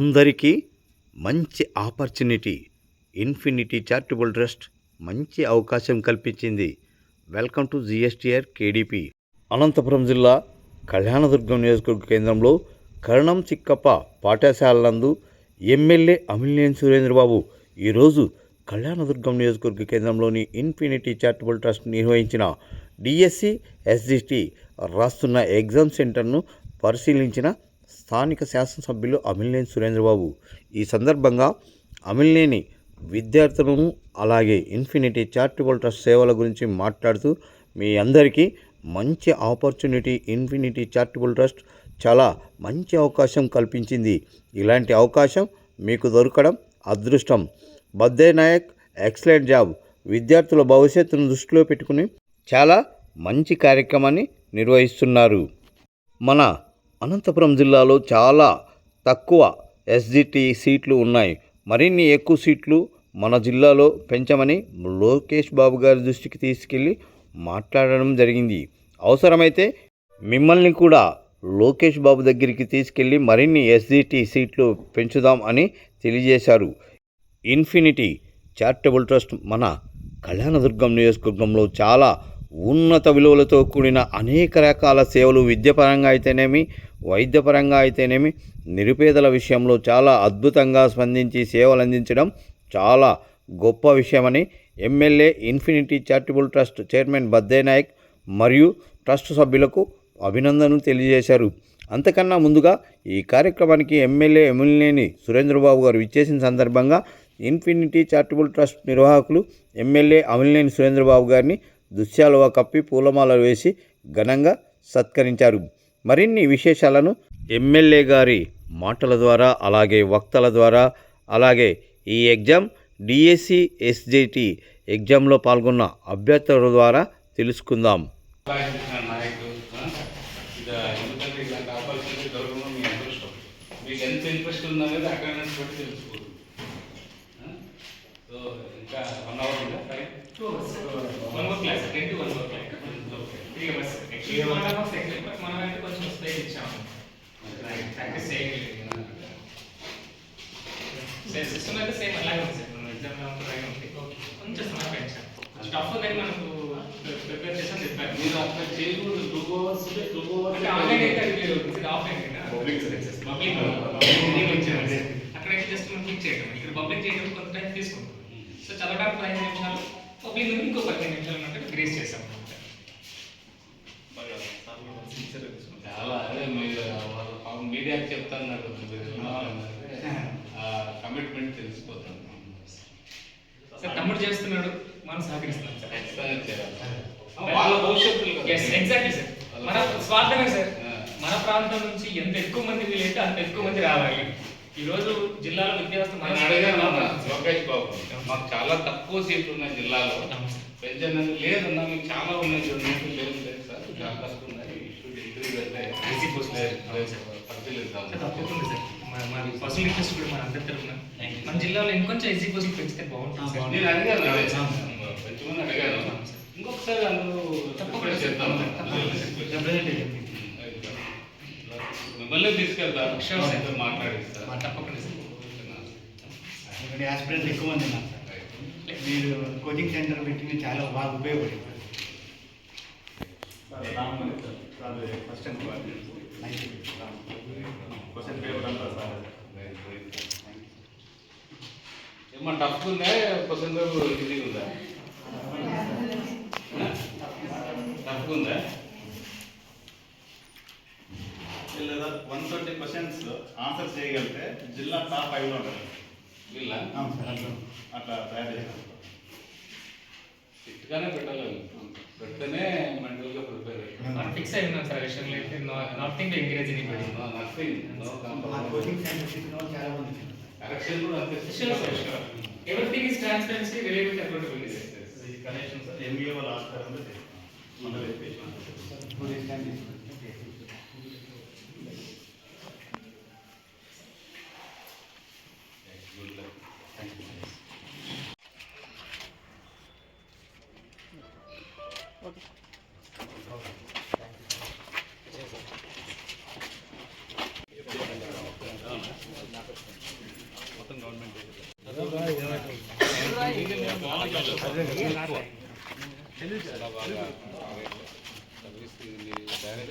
అందరికీ మంచి opportunity infinity charitable trust మంచి అవకాశం కల్పించింది. Welcome to GSTR KDP. Anantapur జిల్లా కళ్యాణదుర్గం నియోజకవర్గ కేంద్రంలో కరణం చిక్కప్ప పాఠశాల నందు ఎమ్మెల్యే అమిలినేని సురేంద్రబాబు ఈరోజు కళ్యాణదుర్గం నియోజకవర్గ కేంద్రంలోని ఇన్ఫినిటీ చారిటబుల్ ట్రస్ట్ నిర్వహించిన డిఎస్సి ఎస్జిటి రాస్తున్న ఎగ్జామ్ సెంటర్ను పరిశీలించిన స్థానిక శాసనసభ్యులు అమిలినేని సురేంద్రబాబు. ఈ సందర్భంగా అమిలినేని విద్యార్థులను అలాగే ఇన్ఫినిటీ చారిటబుల్ ట్రస్ట్ సేవల గురించి మాట్లాడుతూ మీ అందరికీ మంచి ఆపర్చునిటీ ఇన్ఫినిటీ చారిటబుల్ ట్రస్ట్ చాలా మంచి అవకాశం కల్పించింది. ఇలాంటి అవకాశం మీకు దొరకడం అదృష్టం. Badde Nayak excellent job. విద్యార్థుల భవిష్యత్తును దృష్టిలో పెట్టుకుని చాలా మంచి కార్యక్రమాన్ని నిర్వహిస్తున్నారు. మన అనంతపురం జిల్లాలో చాలా తక్కువ ఎస్జిటి సీట్లు ఉన్నాయి. మరిన్ని ఎక్కువ సీట్లు మన జిల్లాలో పెంచమని లోకేష్ బాబు గారి దృష్టికి తీసుకెళ్ళి మాట్లాడడం జరిగింది. అవసరమైతే మిమ్మల్ని కూడా లోకేష్ బాబు దగ్గరికి తీసుకెళ్ళి మరిన్ని ఎస్జిటి సీట్లు పెంచుదాం అని తెలియజేశారు. ఇన్ఫినిటీ చారిటబుల్ ట్రస్ట్ మన కళ్యాణదుర్గం నియోజకవర్గంలో చాలా ఉన్నత విలువలతో కూడిన అనేక రకాల సేవలు విద్యపరంగా అయితేనేమి వైద్యపరంగా అయితేనేమి నిరుపేదల విషయంలో చాలా అద్భుతంగా స్పందించి సేవలు అందించడం చాలా గొప్ప విషయమని MLA infinity charitable trust chairman Badde Nayak మరియు ట్రస్ట్ సభ్యులకు అభినందనలు తెలియజేశారు. అంతకన్నా ముందుగా ఈ కార్యక్రమానికి ఎమ్మెల్యే ఎమ్మెల్యేని సురేంద్రబాబు గారు ఇచ్చేసిన సందర్భంగా ఇన్ఫినిటీ చారిటబుల్ ట్రస్ట్ నిర్వాహకులు ఎమ్మెల్యే అమిలినేని సురేంద్రబాబు గారిని దుశ్యాలువ కప్పి పూలమాలలు వేసి ఘనంగా సత్కరించారు. మరిన్ని విశేషాలను ఎమ్మెల్యే గారి మాటల ద్వారా అలాగే వక్తల ద్వారా అలాగే ఈ ఎగ్జామ్ డిఎస్సి ఎస్జేటి ఎగ్జామ్లో పాల్గొన్న అభ్యర్థుల ద్వారా తెలుసుకుందాం. మీకు ఎంత ఇంట్రెస్ట్ ఉందనేది అక్కడ నుంచి బట్టి తెలిసిపోతుంది సో ఇంకా వన్ అవర్ ఉందా time one hour class ten to one hour class three hours actually one half second but మనం అయితే కొంచెం స్పేస్ ఇచ్చాము ప్రాక్టీస్ చేయగలిగాం సిస్టమ్ అయితే సేమ్ అలాగే ఉంది సార్ మనం ఎగ్జామ్ ఎలా ఉంటుందో అలాగే ఉంది కొంచెం సమయం పెంచాం టఫ్ ఉందని మనకు ప్రిపేర్ చేసాం చెప్పారు మీరు అక్కడ చేయకూడదు two hours two hours online అయితే అది మీరు ఇది offline public services public public ఇచ్చారు అక్కడైతే జస్ట్ మనం క్లిక్ చేయడం ఇక్కడ పబ్లిక్ చేయడం కొంత టైం తీసుకుంటాం సో చదవడానికి పదిహేను నిమిషాలు పబ్లిక్ నుండి ఇంకో పదిహేను నిమిషాలు ఉన్నట్టు గ్రేస్ చేసాం మీడియాకి చెప్తాను కమిట్మెంట్ తెలిసిపోతుంది. సార్ తమ్ముడు చేస్తున్నాడు మనం సహకరిస్తున్నాం సార్. ఖచ్చితంగా చేయాలి వాళ్ళ భవిష్యత్తులు ఎగ్జాక్ట్లీ సార్ మన స్వార్థమే సార్. మన ప్రాంతం నుంచి ఎంత ఎక్కువ మంది వీలైతే అంత ఎక్కువ మంది రావాలి. ఈ రోజు జిల్లాలో విద్యావస్థ లోకేష్ బాబు మాకు చాలా తక్కువ సీట్లు ఉన్నాయి జిల్లాలో. పెన్షన్ లేదన్నా మీకు చాలా ఉన్నాయి లేదు లేదు సార్. చాలా ఉన్నాయి మరి ఇంక్రీజ్ తప్పకుండా సార్ కూడా మన అందరి తరఫున మన జిల్లాలో ఇంకొంచెం ఎస్సీ బస్సులు పెంచితే బాగుంటుంది సార్ నేను అడిగాను పెంచమని అడిగాను ఇంకొకసారి అందరూ తప్పకుండా రిక్వెస్ట్ చేద్దాం తప్పకుండా సార్. మిమ్మల్ని తీసుకెళ్తాను మాట్లాడిస్తాను తప్పకుండా సార్ ఇక్కడ ఎక్కువ మంది ఉన్నారు సార్ మీరు కోచింగ్ సెంటర్ పెట్టింది చాలా బాగా ఉపయోగపడింది ఫస్ట్ టైం క్వశ్చన్ పేపర్ అంతా సార్ ఏమన్నా టఫ్ ఉందా? క్వశ్చన్ పేపర్ ఈజీగా ఉందా? టఫ్ ఉందా? లేదా వన్ ట్వంటీ క్వశ్చన్స్ ఆన్సర్ చేయగలిగితే జిల్లా టాప్ ఫైవ్లో ఉంటుంది వీళ్ళ అట్లా తయారు చేశారు ఇట్టుగానే పెట్టాలి పెడితేనే మెంటల్గా ప్రిపేర్ మనం ఫిక్స్ అయి ఉన్నాం సార్ విషయంలో అయితే నథింగ్ ఎంకరేజ్ నథింగ్. చాలా మంది ఉన్నారు. కరెక్షన్ కూడా అంతే. Everything is transparency reliability accountability ఈ కనెక్షన్స్ ఎంబీఏ వాళ్ళు ఆస్కారం మన వెరిఫికేషన్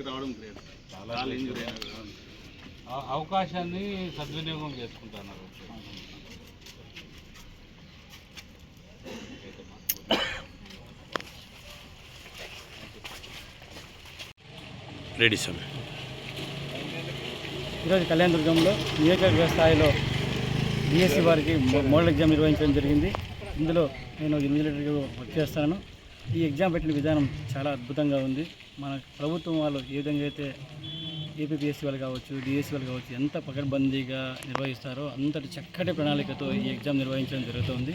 పరీక్షకు రావడం గ్రేట్ చాలా ఇంజురీ అవకాశాన్ని సద్వినియోగం చేసుకుంటున్నారు. Ready sir. ఈరోజు కళ్యాణదుర్గంలో నియోజకవర్గ స్థాయిలో డిఎస్సి వారికి మోడల్ ఎగ్జామ్ నిర్వహించడం జరిగింది. ఇందులో నేను ఇన్విజిలేటర్గా వర్క్ చేస్తాను. ఈ ఎగ్జామ్ పెట్టిన విధానం చాలా అద్భుతంగా ఉంది. మన ప్రభుత్వం వాళ్ళు ఏ విధంగా అయితే ఏపీఎస్సీ వాళ్ళు కావచ్చు డిఎస్సి వాళ్ళు కావచ్చు ఎంత పకడ్బందీగా నిర్వహిస్తారో అంతటి చక్కటి ప్రణాళికతో ఈ ఎగ్జామ్ నిర్వహించడం జరుగుతుంది.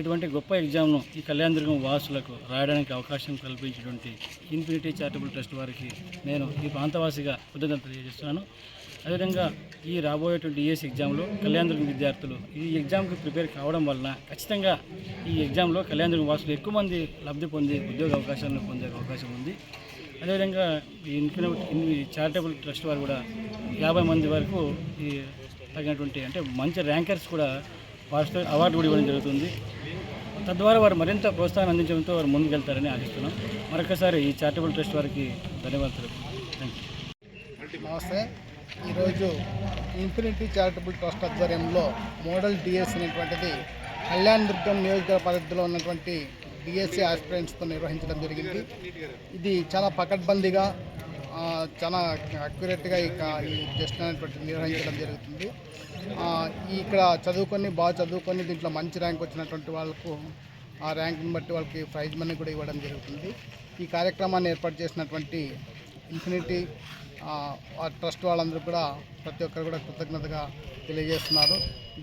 ఇటువంటి గొప్ప ఎగ్జామ్ను ఈ కళ్యాణదుర్గం వాసులకు రాయడానికి అవకాశం కల్పించినటువంటి ఇన్ఫినిటీ చారిటబుల్ ట్రస్ట్ వారికి నేను ఈ ప్రాంతవాసిగా కృతజ్ఞతలు తెలియజేస్తున్నాను. అదేవిధంగా ఈ రాబోయేటువంటి డిఎస్ ఎగ్జామ్లో కళ్యాణదుర్గం విద్యార్థులు ఈ ఎగ్జామ్కి ప్రిపేర్ కావడం వలన ఖచ్చితంగా ఈ ఎగ్జామ్లో కళ్యాణదుర్గం వాసులు ఎక్కువ మంది లబ్ధి పొంది ఉద్యోగ అవకాశాలను పొందే అవకాశం ఉంది. అదేవిధంగా ఈ ఇన్ఫినిటీ చారిటబుల్ ట్రస్ట్ వారు కూడా యాభై మంది వరకు ఈ తగినటువంటి అంటే మంచి ర్యాంకర్స్ కూడా వారితో అవార్డు కూడా ఇవ్వడం జరుగుతుంది. తద్వారా వారు మరింత ప్రోత్సాహం అందించడంతో వారు ముందుకెళ్తారని ఆశిస్తున్నాం. మరొకసారి ఈ చారిటబుల్ ట్రస్ట్ వారికి ధన్యవాదాలు థ్యాంక్ యూ నమస్తే. ఈరోజు ఇన్ఫినిటీ చారిటబుల్ ట్రస్ట్ ఆధ్వర్యంలో మోడల్ డిఎస్ అనేటువంటిది కళ్యాణ్ దుర్గం నియోజకవర్గ పరిధిలో ఉన్నటువంటి డిఎస్సి ఆస్పిరెంట్స్తో నిర్వహించడం జరిగింది. ఇది చాలా పకడ్బందీగా చాలా అక్యురేట్గా ఈ టెస్ట్ అనేటువంటి నిర్వహించడం జరుగుతుంది. ఇక్కడ చదువుకొని బాగా చదువుకొని దీంట్లో మంచి ర్యాంక్ వచ్చినటువంటి వాళ్ళకు ఆ ర్యాంక్ని బట్టి వాళ్ళకి ప్రైజ్ మనీ కూడా ఇవ్వడం జరుగుతుంది. ఈ కార్యక్రమాన్ని ఏర్పాటు చేసినటువంటి ఇన్ఫినిటీ ఆ, ట్రస్ట్ వాళ్ళందరూ కూడా ప్రతి ఒక్కరు కూడా కృతజ్ఞతగా తెలియజేస్తున్నారు.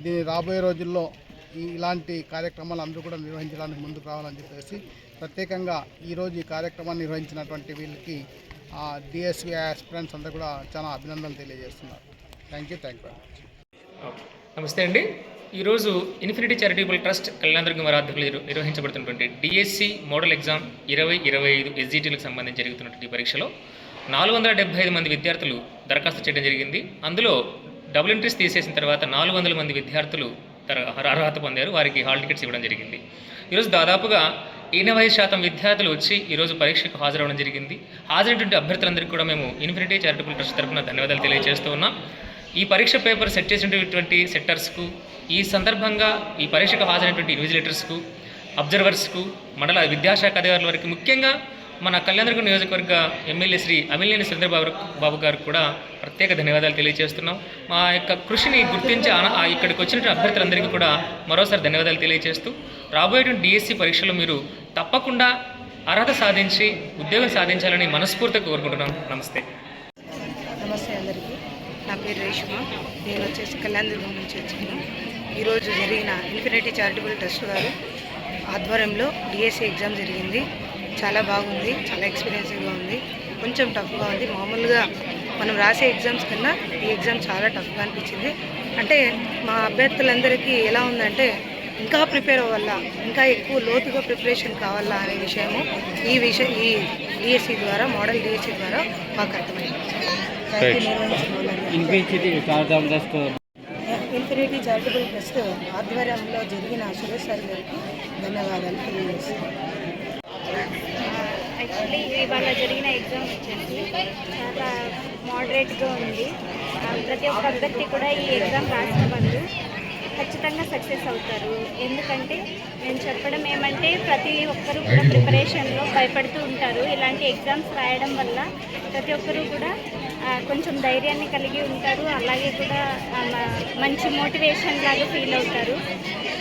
దీని రాబోయే రోజుల్లో ఇలాంటి కార్యక్రమాలు అందరూ కూడా నిర్వహించడానికి ముందుకు రావాలని చెప్పేసి ప్రత్యేకంగా ఈరోజు ఈ కార్యక్రమాన్ని నిర్వహించినటువంటి వీళ్ళకి డిఎస్వి ఆస్పిరెంట్స్ అందరూ కూడా చాలా అభినందనలు తెలియజేస్తున్నారు. థ్యాంక్ యూ థ్యాంక్ యూ నమస్తే అండి. ఈరోజు ఇన్ఫినిటీ చారిటబుల్ ట్రస్ట్ కళ్యాణదుర్గం వారి ఆధ్వర్యంలో నిర్వహించబడుతున్నటువంటి డిఎస్సి మోడల్ ఎగ్జామ్ ఇరవై ఇరవై ఐదు ఎస్జిటీలకు సంబంధించి జరుగుతున్నటువంటి పరీక్షలో నాలుగు వందల డెబ్బై ఐదు మంది విద్యార్థులు దరఖాస్తు చేయడం జరిగింది. అందులో డబుల్ ఎంట్రీస్ తీసేసిన తర్వాత నాలుగు వందల మంది విద్యార్థులు అర్హత పొందారు. వారికి హాల్ టికెట్స్ ఇవ్వడం జరిగింది. ఈరోజు దాదాపుగా ఎనభై శాతం విద్యార్థులు వచ్చి ఈరోజు పరీక్షకు హాజరవడం జరిగింది. హాజరైనటువంటి అభ్యర్థులందరికీ కూడా మేము ఇన్ఫినిటీ చారిటబుల్ ట్రస్ట్ తరఫున ధన్యవాదాలు తెలియజేస్తూ ఉన్నాం. ఈ పరీక్ష పేపర్ సెట్ చేసినటువంటి సెట్టర్స్కు ఈ సందర్భంగా ఈ పరీక్షకు హాజరైనటువంటి ఇన్విజిలేటర్స్కు అబ్జర్వర్స్కు మండల విద్యాశాఖ అధికారుల వరకు ముఖ్యంగా మన కళ్యాణదుర్గం నియోజకవర్గ ఎమ్మెల్యే శ్రీ అమిలేని సురేంద్రబాబు బాబు గారికి కూడా ప్రత్యేక ధన్యవాదాలు తెలియజేస్తున్నాం. మా యొక్క కృషిని గుర్తించి ఆ ఇక్కడికి వచ్చినటువంటి అభ్యర్థులందరికీ కూడా మరోసారి ధన్యవాదాలు తెలియజేస్తూ రాబోయేటువంటి డిఎస్సి పరీక్షలో మీరు తప్పకుండా అర్హత సాధించి ఉద్యోగం సాధించాలని మనస్ఫూర్తిగా కోరుకుంటున్నాం. నమస్తే. నమస్తే అందరికీ. నా పేరు రేష్మ. నేను వచ్చేసి కళ్యాణదుర్గం నుంచి వచ్చాను ఈరోజు జరిగిన ఇన్ఫినిటీ చారిటబుల్ ట్రస్ట్ గారు ఆధ్వర్యంలో డిఎస్సి ఎగ్జామ్ జరిగింది. చాలా బాగుంది చాలా ఎక్స్పీరియన్స్గా ఉంది. కొంచెం టఫ్గా ఉంది. మామూలుగా మనం రాసే ఎగ్జామ్స్ కన్నా ఈ ఎగ్జామ్ చాలా టఫ్గా అనిపించింది. అంటే మా అభ్యర్థులందరికీ ఎలా ఉందంటే ఇంకా ప్రిపేర్ అవ్వాలా ఇంకా ఎక్కువ లోతుగా ప్రిపరేషన్ కావాలా అనే విషయము ఈ విషయం ఈ డిఎస్సి ద్వారా మోడల్ డిఎస్సి ద్వారా మాకు అర్థమైంది. ఇన్ఫినిటీ చారిటబుల్ ట్రస్ట్ ఆధ్వర్యంలో జరిగిన సురేష్ సార్ గారికి ధన్యవాదాలు తెలియజేస్తున్నాను. యాక్చువల్లీ ఇవాళ జరిగిన ఎగ్జామ్ వచ్చేసి చాలా మోడరేట్గా ఉంది. ప్రతి ఒక్క అభ్యర్థి కూడా ఈ ఎగ్జామ్ రాసిన వాళ్ళు ఖచ్చితంగా సక్సెస్ అవుతారు. ఎందుకంటే నేను చెప్పడం ఏమంటే ప్రతి ఒక్కరు కూడా ప్రిపరేషన్లో భయపడుతూ ఉంటారు. ఇలాంటి ఎగ్జామ్స్ రాయడం వల్ల ప్రతి ఒక్కరు కూడా కొంచెం ధైర్యాన్ని కలిగి ఉంటారు. అలాగే కూడా మంచి మోటివేషన్ లాగా ఫీల్ అవుతారు.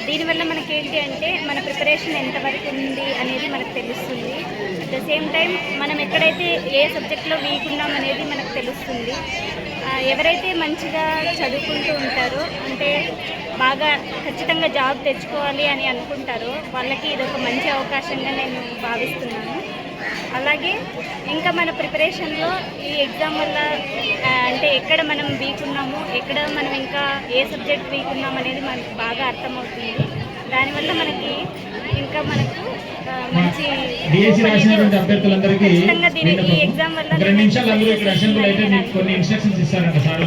దీనివల్ల మనకేంటి అంటే మన ప్రిపరేషన్ ఎంతవరకు ఉంది అనేది మనకు తెలుస్తుంది. ద సేమ్ టైం మనం ఎక్కడైతే ఏ సబ్జెక్ట్లో వీక్ ఉన్నాం అనేది మనకు తెలుస్తుంది. ఎవరైతే మంచిగా చదువుకుంటూ ఉంటారో అంటే బాగా ఖచ్చితంగా జాబ్ తెచ్చుకోవాలి అని అనుకుంటారో వాళ్ళకి ఇది ఒక మంచి అవకాశంగా నేను భావిస్తున్నాను. అలాగే ఇంకా మన ప్రిపరేషన్లో ఈ ఎగ్జామ్ వల్ల అంటే ఎక్కడ మనం వీక్ ఉన్నాము ఎక్కడ మనం ఇంకా ఏ సబ్జెక్ట్ వీక్ ఉన్నాం అనేది మనకు బాగా అర్థమవుతుంది. దానివల్ల మనకి ఇంకా మనకు డిఎస్సి రాసినటువంటి అభ్యర్థులందరికీ ఖచ్చితంగా దీని ఈ విన్నపం. ఎగ్జామ్ వల్ల ఒక రెండు నిమిషాలు అందరూ ఇక్కడ అసెంబ్లీ అయితే మీకు కొన్ని ఇన్స్ట్రక్షన్స్ ఇస్తారంట సార్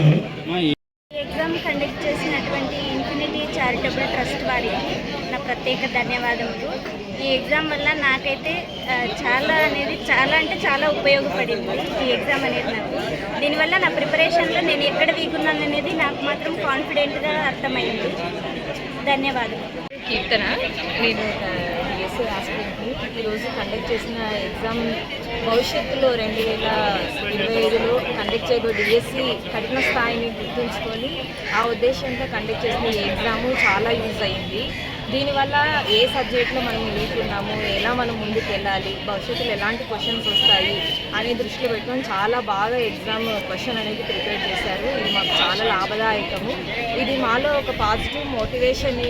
ఎగ్జామ్ కండక్ట్ చేసినటువంటి ఇన్ఫినిటీ చారిటబుల్ ట్రస్ట్ వారికి నా ప్రత్యేక ధన్యవాదములు. ఈ ఎగ్జామ్ వల్ల నాకైతే చాలా అనేది చాలా అంటే చాలా ఉపయోగపడింది ఈ ఎగ్జామ్ అనేది నాకు. దీనివల్ల నా ప్రిపరేషన్లో నేను ఎక్కడ వీకున్నాను అనేది నాకు మాత్రం కాన్ఫిడెంట్గా అర్థమైంది. ధన్యవాదాలు కీర్తన నేను ఒక ఆస్పిరెంట్ని ఈరోజు కండక్ట్ చేసిన ఎగ్జామ్ భవిష్యత్తులో రెండు వేల ఇరవై ఐదులో కండక్ట్ చేయబో డిఎస్సి కఠిన స్థాయిని గుర్తుంచుకొని ఆ ఉద్దేశంతో కండక్ట్ చేసిన ఈ ఎగ్జాము చాలా యూజ్ అయింది. దీనివల్ల ఏ సబ్జెక్ట్లో మనం వీక్ ఎలా మనం ముందుకు వెళ్ళాలి భవిష్యత్తులో ఎలాంటి క్వశ్చన్స్ వస్తాయి అనే దృష్టిలో పెట్టుకొని చాలా బాగా ఎగ్జామ్ క్వశ్చన్ అనేది ప్రిపేర్ చేశారు. ఇది మాకు చాలా లాభదాయకము. ఇది మాలో ఒక పాజిటివ్ మోటివేషన్ని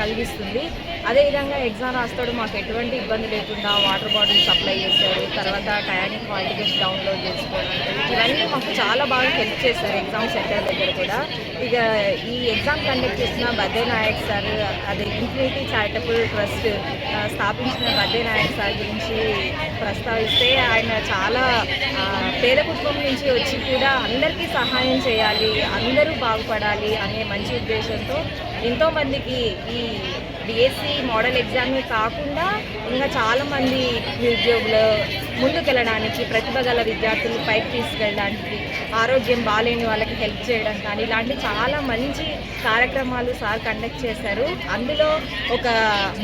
కలిగిస్తుంది. అదేవిధంగా ఎగ్జామ్ రాస్తాడు మాకు ఎటువంటి ఇబ్బంది లేకుండా వాటర్ బాటిల్ సప్లై చేశారు తర్వాత టయానిక్ క్వాలిటీస్ డౌన్లోడ్ చేసుకోవడం ఇవన్నీ మాకు చాలా బాగా హెల్ప్ చేశారు ఎగ్జామ్ సెంటర్ దగ్గర కూడా. ఇక ఈ ఎగ్జామ్ కండక్ట్ చేసిన బద్దే నాయక్ సార్ అదే ఇన్ఫినిటీ చారిటబుల్ ట్రస్ట్ స్థాపించిన బద్దే నాయక్ సార్ గురించి ప్రస్తావిస్తే ఆయన చాలా పేద కుటుంబం నుంచి వచ్చి కూడా అందరికీ సహాయం చేయాలి అందరూ బాగుపడాలి అనే మంచి ఉద్దేశంతో ఎంతోమందికి ఈ డిఎస్సి మోడల్ ఎగ్జామ్ కాకుండా ఇంకా చాలామంది నిరుద్యోగులు ముందుకెళ్ళడానికి ప్రతిభ గల విద్యార్థులు పైకి తీసుకెళ్ళడానికి ఆరోగ్యం బాగాలేని వాళ్ళకి హెల్ప్ చేయడం కానీ ఇలాంటి చాలా మంచి కార్యక్రమాలు సార్ కండక్ట్ చేశారు. అందులో ఒక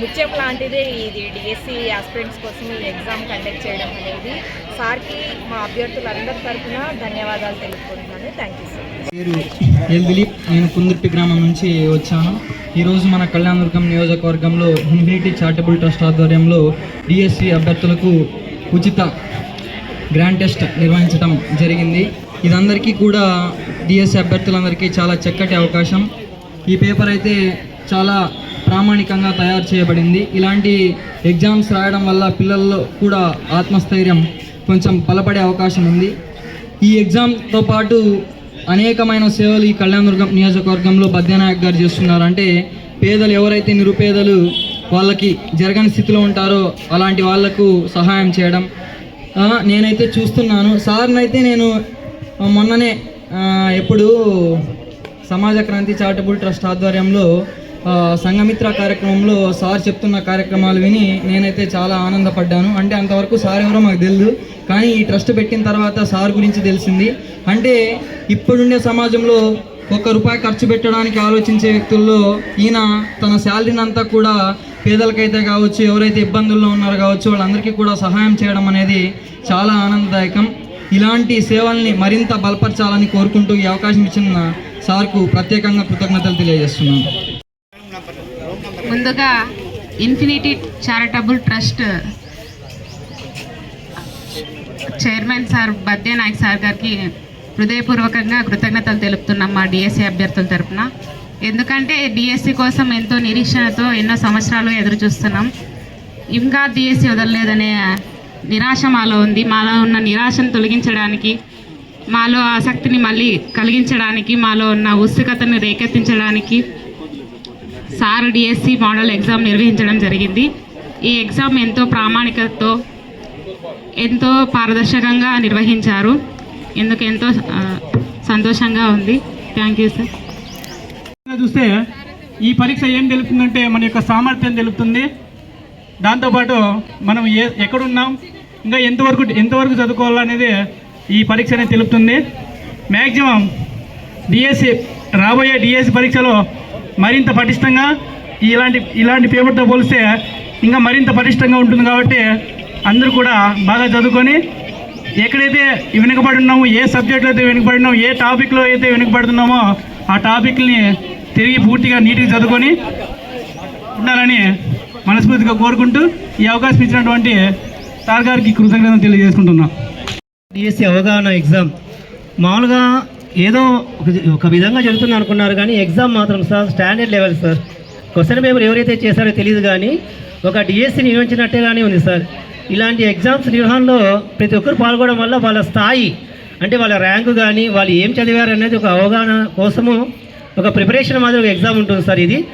ముత్యం లాంటిదే ఇది డిఎస్సి ఆస్పిరెంట్స్ కోసం ఈ ఎగ్జామ్ కండక్ట్ చేయడం అనేది. సార్కి మా అభ్యర్థులందరి తరఫున ధన్యవాదాలు తెలుపుకుంటున్నాను. థ్యాంక్ యూ సార్ పేరు ఎల్ దిలీప్? నేను కుందుర్పి గ్రామం నుంచి వచ్చాను. ఈరోజు మన కళ్యాణదుర్గం నియోజకవర్గంలో ఇన్ఫినిటీ చారిటబుల్ ట్రస్ట్ ఆధ్వర్యంలో డిఎస్సి అభ్యర్థులకు ఉచిత గ్రాండ్ టెస్ట్ నిర్వహించడం జరిగింది. ఇదందరికీ కూడా డిఎస్సి అభ్యర్థులందరికీ చాలా చక్కటి అవకాశం. ఈ పేపర్ అయితే చాలా ప్రామాణికంగా తయారు చేయబడింది. ఇలాంటి ఎగ్జామ్స్ రాయడం వల్ల పిల్లల్లో కూడా ఆత్మస్థైర్యం కొంచెం బలపడే అవకాశం ఉంది. ఈ ఎగ్జామ్తో పాటు అనేకమైన సేవలు ఈ కళ్యాణదుర్గం నియోజకవర్గంలో బద్యానాయక్ గారు చేస్తున్నారు. అంటే పేదలు ఎవరైతే నిరుపేదలు వాళ్ళకి జరగని స్థితిలో ఉంటారో అలాంటి వాళ్ళకు సహాయం చేయడం. నేనైతే చూస్తున్నాను. సార్ని అయితే నేను మొన్ననే ఎప్పుడు సమాజ క్రాంతి చారిటబుల్ ట్రస్ట్ ఆధ్వర్యంలో సంఘమిత్ర కార్యక్రమంలో సార్ చెప్తున్న కార్యక్రమాలు విని నేనైతే చాలా ఆనందపడ్డాను. అంటే అంతవరకు సార్ ఎవరో మాకు తెలియదు కానీ ఈ ట్రస్ట్ పెట్టిన తర్వాత సార్ గురించి తెలిసింది. అంటే ఇప్పుడుండే సమాజంలో ఒక్క రూపాయి ఖర్చు పెట్టడానికి ఆలోచించే వ్యక్తుల్లో ఈయన తన శాలరీని అంతా కూడా పేదలకైతే కావచ్చు ఎవరైతే ఇబ్బందుల్లో ఉన్నారో కావచ్చు వాళ్ళందరికీ కూడా సహాయం చేయడం అనేది చాలా ఆనందదాయకం. ఇలాంటి సేవల్ని మరింత బలపరచాలని కోరుకుంటూ ఈ అవకాశం ఇచ్చిన సార్కు ప్రత్యేకంగా కృతజ్ఞతలు తెలియజేస్తున్నాను. ముందుగా infinity charitable trust chairman sir Badde Nayak sir గారికి హృదయపూర్వకంగా కృతజ్ఞతలు తెలుపుతున్నాం మా డిఎస్సి అభ్యర్థుల తరపున. ఎందుకంటే డిఎస్సి కోసం ఎంతో నిరీక్షణతో ఎన్నో సంవత్సరాలు ఎదురు చూస్తున్నాం. ఇంకా డిఎస్సి వదలలేదనే నిరాశ మాలో ఉంది. మాలో ఉన్న నిరాశను తొలగించడానికి మాలో ఆసక్తిని మళ్ళీ కలిగించడానికి మాలో ఉన్న ఉత్సుకతను రేకెత్తించడానికి సార్ డిఎస్సి మోడల్ ఎగ్జామ్ నిర్వహించడం జరిగింది. ఈ ఎగ్జామ్ ఎంతో ప్రామాణికతతో ఎంతో పారదర్శకంగా నిర్వహించారు. ఎందుకు ఎంతో సంతోషంగా ఉంది. Thank you sir. చూస్తే ఈ పరీక్ష ఏం తెలుపుతుందంటే మన యొక్క సామర్థ్యం తెలుపుతుంది. దాంతోపాటు మనం ఏ ఎక్కడున్నాం ఇంకా ఎంతవరకు ఎంతవరకు చదువుకోవాలనేది ఈ పరీక్ష అనేది తెలుపుతుంది. మ్యాక్సిమం డిఎస్సి రాబోయే డిఎస్సి పరీక్షలో మరింత పటిష్టంగా ఇలాంటి ఇలాంటి పేపర్తో పోలిస్తే ఇంకా మరింత పటిష్టంగా ఉంటుంది కాబట్టి అందరూ కూడా బాగా చదువుకొని ఎక్కడైతే వెనుకబడి ఉన్నామో ఏ సబ్జెక్టులో అయితే వెనుకబడినామో ఏ టాపిక్లో అయితే వెనుకబడుతున్నామో ఆ టాపిక్ని తిరిగి పూర్తిగా నీట్గా చదువుకొని ఉండాలని మనస్ఫూర్తిగా కోరుకుంటూ ఈ అవకాశం ఇచ్చినటువంటి సార్ గారికి కృతజ్ఞతలు తెలియజేసుకుంటున్నాం. డిఎస్సి అవగాహన ఎగ్జామ్. మామూలుగా ఏదో ఒక- విధంగా జరుగుతుంది అనుకున్నారు కానీ ఎగ్జామ్ మాత్రం sir standard level sir. Question paper ఎవరైతే చేశారో తెలియదు కానీ ఒక డిఎస్సి నిర్వహించినట్టేగానే ఉంది సార్. ఇలాంటి ఎగ్జామ్స్ నిర్వహణలో ప్రతి ఒక్కరు పాల్గొనడం వల్ల వాళ్ళ స్థాయి అంటే వాళ్ళ ర్యాంకు కానీ వాళ్ళు ఏం చదివారు అనేది ఒక అవగాహన కోసము ఒక ప్రిపరేషన్ మాదిరి ఒక ఎగ్జామ్ ఉంటుంది సార్ ఇది.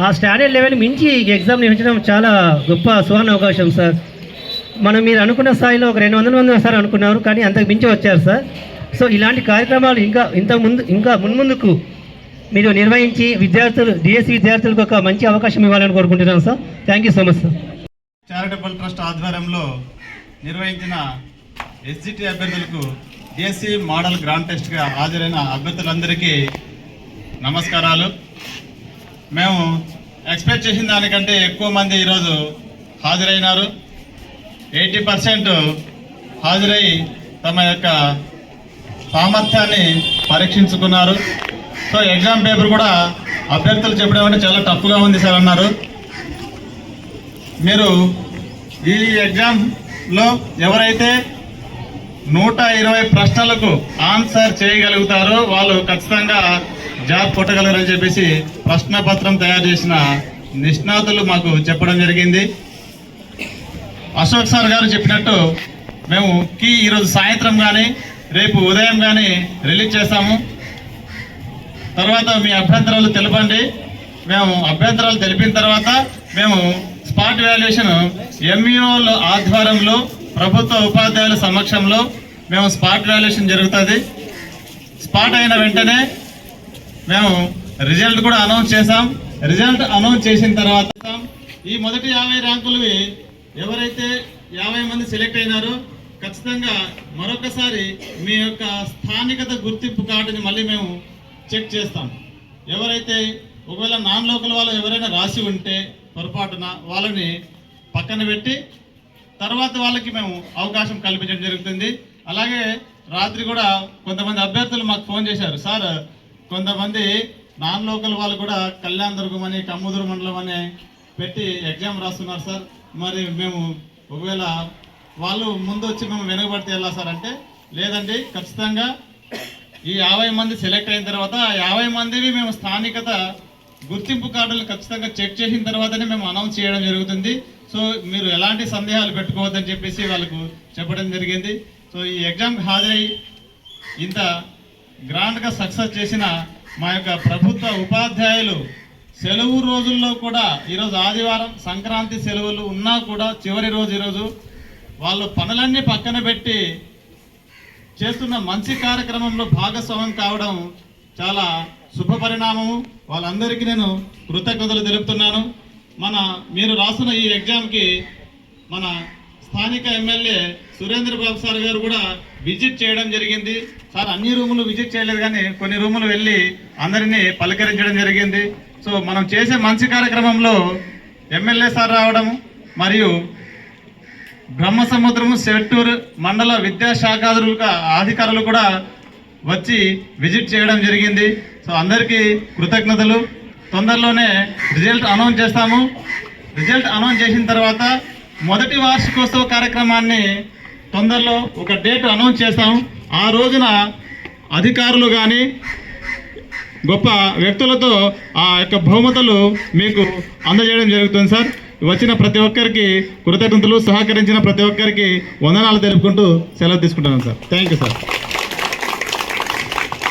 ఆ స్టాండర్డ్ లెవెల్ మించి ఎగ్జామ్ నిర్వహించడం చాలా గొప్ప సువర్ణ అవకాశం సార్. మనం మీరు అనుకున్న స్థాయిలో ఒక రెండు వందల మంది వస్తారు అనుకున్నారు కానీ అంతకు మించి వచ్చారు సార్. సో ఇలాంటి కార్యక్రమాలు ఇంకా ఇంత ముందు ఇంకా మున్ముందుకు మీరు నిర్వహించి విద్యార్థులు డిఎస్సి విద్యార్థులకు ఒక మంచి అవకాశం ఇవ్వాలని కోరుకుంటున్నాను sir thank you so much sir charitable trust ఆధ్వర్యంలో నిర్వహించిన ఎస్జిటి అభ్యర్థులకు డిఎస్సి మోడల్ గ్రాండ్ టెస్ట్గా హాజరైన అభ్యర్థులందరికీ నమస్కారాలు. మేము ఎక్స్పెక్ట్ చేసిన దానికంటే ఎక్కువ మంది ఈరోజు హాజరైనారు. ఎయిటీ పర్సెంట్ హాజరై తమ యొక్క సామర్థ్యాన్ని పరీక్షించుకున్నారు. సో ఎగ్జామ్ పేపర్ కూడా అభ్యర్థులు చెప్పడమంటే చాలా టఫ్గా ఉంది సార్ అన్నారు. మీరు ఈ ఎగ్జామ్లో ఎవరైతే నూట ఇరవై ప్రశ్నలకు ఆన్సర్ చేయగలుగుతారో వాళ్ళు ఖచ్చితంగా జాబ్ కొట్టగలరని చెప్పేసి ప్రశ్న పత్రం తయారు చేసిన నిష్ణాతులు మాకు చెప్పడం జరిగింది. అశోక్ సార్ గారు చెప్పినట్టు మేము కీ ఈరోజు సాయంత్రం కానీ రేపు ఉదయం కానీ రిలీజ్ చేస్తాము. తర్వాత మీ అభ్యంతరాలు తెలపండి. మేము అభ్యంతరాలు తెలిపిన తర్వాత మేము స్పాట్ వాల్యుయేషన్ ఎంఈఓల ఆధ్వర్యంలో ప్రభుత్వ ఉపాధ్యాయుల సమక్షంలో మేము స్పాట్ వాల్యుయేషన్ జరుగుతుంది. స్పాట్ అయిన వెంటనే మేము రిజల్ట్ కూడా అనౌన్స్ చేసాం రిజల్ట్ అనౌన్స్ చేసిన తర్వాత ఈ మొదటి యాభై ర్యాంకులు ఎవరైతే యాభై మంది సెలెక్ట్ అయినారో ఖచ్చితంగా మరొకసారి మీ యొక్క స్థానికత గుర్తింపు కార్డుని మళ్ళీ మేము చెక్ చేస్తాం. ఎవరైతే ఒకవేళ నాన్ లోకల్ వాళ్ళు ఎవరైనా రాసి ఉంటే పొరపాటున వాళ్ళని పక్కన పెట్టి తర్వాత వాళ్ళకి మేము అవకాశం కల్పించడం జరుగుతుంది. అలాగే రాత్రి కూడా కొంతమంది అభ్యర్థులు మాకు ఫోన్ చేశారు. సార్ కొంతమంది నాన్ లోకల్ వాళ్ళు కూడా కళ్యాణ్ దుర్గం అని కమ్ముదురు మండలం అని పెట్టి ఎగ్జామ్ రాస్తున్నారు సార్. మరి మేము ఒకవేళ వాళ్ళు ముందు వచ్చి మేము వెనుకబడితే ఎలా సార్ అంటే లేదండి ఖచ్చితంగా ఈ యాభై మంది సెలెక్ట్ అయిన తర్వాత ఆ యాభై మందివి మేము స్థానికత గుర్తింపు కార్డులు ఖచ్చితంగా చెక్ చేసిన తర్వాతనే మేము అనౌన్స్ చేయడం జరుగుతుంది. సో మీరు ఎలాంటి సందేహాలు పెట్టుకోవద్దని చెప్పేసి వాళ్ళకు చెప్పడం జరిగింది. సో ఈ ఎగ్జామ్కి హాజరై ఇంత గ్రాండ్గా సక్సెస్ చేసిన మా యొక్క ప్రభుత్వ ఉపాధ్యాయులు సెలవు రోజుల్లో కూడా ఈరోజు ఆదివారం సంక్రాంతి సెలవులు ఉన్నా కూడా చివరి రోజు ఈరోజు వాళ్ళు పనులన్నీ పక్కన పెట్టి చేస్తున్న మంచి కార్యక్రమంలో భాగస్వామ్యం కావడం చాలా శుభ పరిణామము. వాళ్ళందరికీ నేను కృతజ్ఞతలు తెలుపుతున్నాను. మన మీరు రాస్తున్న ఈ ఎగ్జామ్కి మన స్థానిక ఎమ్మెల్యే సురేంద్ర బాబు సార్ గారు కూడా విజిట్ చేయడం జరిగింది. సార్ అన్ని రూములు విజిట్ చేయలేదు కానీ కొన్ని రూములు వెళ్ళి అందరినీ పలకరించడం జరిగింది. సో మనం చేసే మంచి కార్యక్రమంలో ఎమ్మెల్యే సార్ రావడం మరియు బ్రహ్మసముద్రము సెట్టూరు మండల విద్యాశాఖాధికారులుగా అధికారులు కూడా వచ్చి విజిట్ చేయడం జరిగింది. సో అందరికీ కృతజ్ఞతలు. తొందరలోనే రిజల్ట్ అనౌన్స్ చేస్తాము. రిజల్ట్ అనౌన్స్ చేసిన తర్వాత మొదటి వార్షికోత్సవ కార్యక్రమాన్ని తొందరలో ఒక డేట్ అనౌన్స్ చేస్తాము. ఆ రోజున అధికారులు కానీ గొప్ప వ్యక్తులతో ఆ యొక్క బహుమతులు మీకు అందజేయడం జరుగుతుంది సార్. వచ్చిన ప్రతి ఒక్కరికి కృతజ్ఞతలు సహకరించిన ప్రతి ఒక్కరికి వందనాలు తెలుపుకుంటూ సెలవు తీసుకుంటాను sir. Thank you sir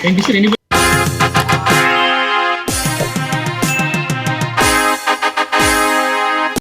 thank you sir